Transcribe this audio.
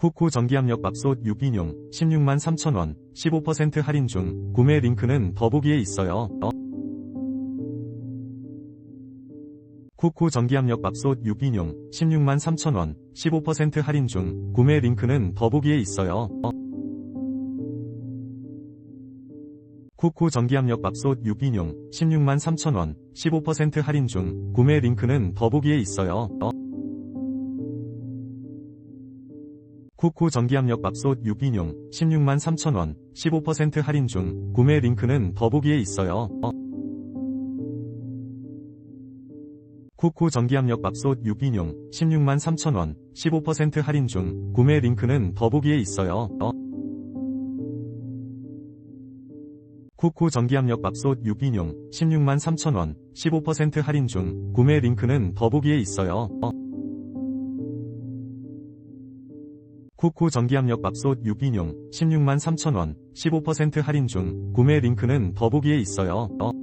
쿠쿠 전기압력 밥솥 6인용 16만 3천원 15% 할인 중 구매 링크는 더보기에 있어요. 어? 쿠쿠 전기압력 밥솥 6인용 16만 3천원 15% 할인 중 구매 링크는 더보기에 있어요. 어? 쿠쿠 전기압력 밥솥 6인용 16만 3천원 15% 할인 중 구매 링크는 더보기에 있어요. 어? 쿠쿠 전기압력 밥솥 6인용 16만 3천원 15% 할인 중 구매 링크는 더보기에 있어요. 어? 쿠쿠 전기압력 밥솥 6인용 16만 3천원 15% 할인 중 구매 링크는 더보기에 있어요. 어? 쿠쿠 전기압력 밥솥 6인용 16만 3천원 15% 할인 중 구매 링크는 더보기에 있어요. 어? 쿠쿠 전기압력 밥솥 6인용 16만 3천원 15% 할인 중 구매 링크는 더보기에 있어요. 어?